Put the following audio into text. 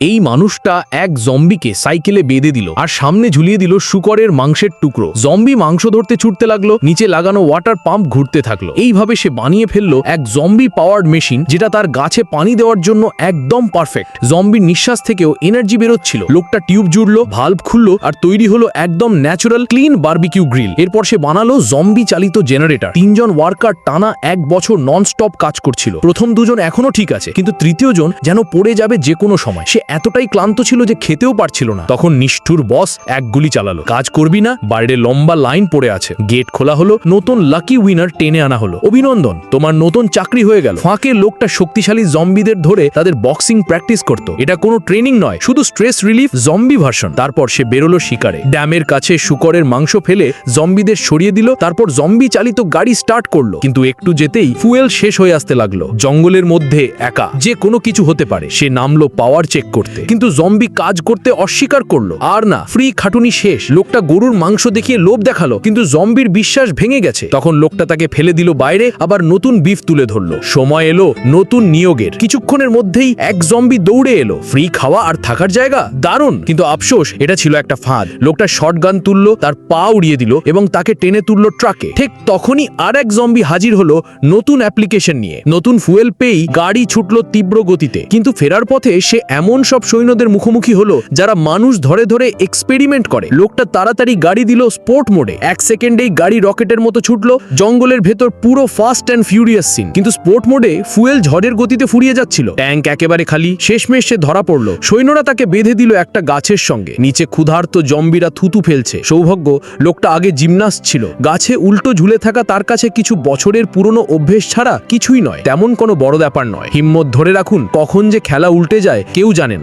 এই মানুষটা এক জম্বিকে সাইকেলে বেঁধে দিল আর সামনে ঝুলিয়ে দিল শুকরের মাংসের টুকরো। জম্বি মাংস ধরতে ছুটতে লাগল, নিচে লাগানো ওয়াটার পাম্প ঘুরতে থাকল। এইভাবে সে বানিয়ে ফেলল এক জম্বি পাওয়ার্ড মেশিন যেটা তার গাছে পানি দেওয়ার জন্য একদম পারফেক্ট জম্বির নিঃশ্বাস থেকেও এনার্জি বেরোচ্ছিল। লোকটা টিউব জুড়লো ভাল্ব খুললো আর তৈরি হলো একদম ন্যাচারাল ক্লিন বার্বিকিউ গ্রিল এরপর সে বানালো জম্বি চালিত জেনারেটর তিনজন ওয়ার্কার টানা এক বছর নন স্টপ কাজ করছিল। প্রথম দুজন এখনও ঠিক আছে, কিন্তু তৃতীয় জন যেন পড়ে যাবে যে কোনো সময়। সে এতটাই ক্লান্ত ছিল যে খেতেও পারছিল না। তখন নিষ্ঠুর বস এক গুলি চালালো। কাজ করবি না, বাইরে লম্বা লাইন পড়ে আছে। গেট খোলা হলো, নতুন লাকি উইনার টেনে আনা হলো। অভিনন্দন, তোমার নতুন চাকরি হয়ে গেল। ফাঁকে লোকটা শক্তিশালী জম্বিদের ধরে তাদের বক্সিং প্র্যাকটিস করত। এটা কোনো ট্রেনিং নয়, শুধু স্ট্রেস রিলিফ জম্বি ভার্সন তারপর সে বেরোলো শিকারে। ড্যামের কাছে শুকরের মাংস ফেলে জম্বিদের সরিয়ে দিল, তারপর জম্বি চালিত গাড়ি স্টার্ট করল। কিন্তু একটু যেতেই ফুয়েল শেষ হয়ে আসতে লাগল। জঙ্গলের মধ্যে একা, যে কোনো কিছু হতে পারে। সে নামলো পাওয়ার চেক করতে। কিন্তু জম্বি কাজ করতে অস্বীকার করল। আর না ফ্রি খাটুনি শেষ। লোকটা গরুর মাংস দেখিয়ে লোভ দেখাল, কিন্তু জম্বির বিশ্বাস ভেঙে গেছে। তখন লোকটা তাকে ফেলে দিল বাইরে, আবার নতুন বিফ তুলে ধরলো। সময় এলো নতুন নিয়োগের। কিছুক্ষণের মধ্যেই এক জম্বি দৌড়ে এলো। ফ্রি খাওয়া আর থাকার জায়গা? দারুণ! কিন্তু আফসোস, এটা ছিল একটা ফাঁদ। লোকটা শটগান তুললো, তার পা উড়িয়ে দিল এবং তাকে টেনে তুললো ট্রাকে ঠিক তখনই আর এক জম্বি হাজির হলো নতুন অ্যাপ্লিকেশন নিয়ে। নতুন ফুয়েল পেয়েই গাড়ি ছুটলো তীব্র গতিতে। কিন্তু ফেরার পথে সে এমন সব সৈন্যদের মুখোমুখি হলো যারা মানুষ ধরে ধরে এক্সপেরিমেন্ট করে। লোকটা তাড়াতাড়ি গাড়ি দিল স্পোর্ট মোডে এক সেকেন্ডেই গাড়ি রকেটের মতো ছুটলো, জঙ্গলের ভেতর পুরো ফাস্ট অ্যান্ড ফিউরিয়াস সিন কিন্তু স্পোর্ট মোডে ফুয়েল ঝড়ের গতিতে ফুরিয়ে যাচ্ছিল। ট্যাঙ্ক একেবারে খালি, শেষমেশ সে ধরা পড়ল। সৈন্যরা তাকে বেঁধে দিল একটা গাছের সঙ্গে। নিচে ক্ষুধার্ত জম্বিরা থুতু ফেলছে। সৌভাগ্য, লোকটা আগে জিমনাস্ট ছিল। গাছে উল্টো ঝুলে থাকা তার কাছে কিছু বছরের পুরনো অভ্যেস ছাড়া কিছুই নয়। তেমন কোনো বড় ব্যাপার নয়। হিম্মত ধরে রাখুন, কখন যে খেলা উল্টে যায়, কেউ জানে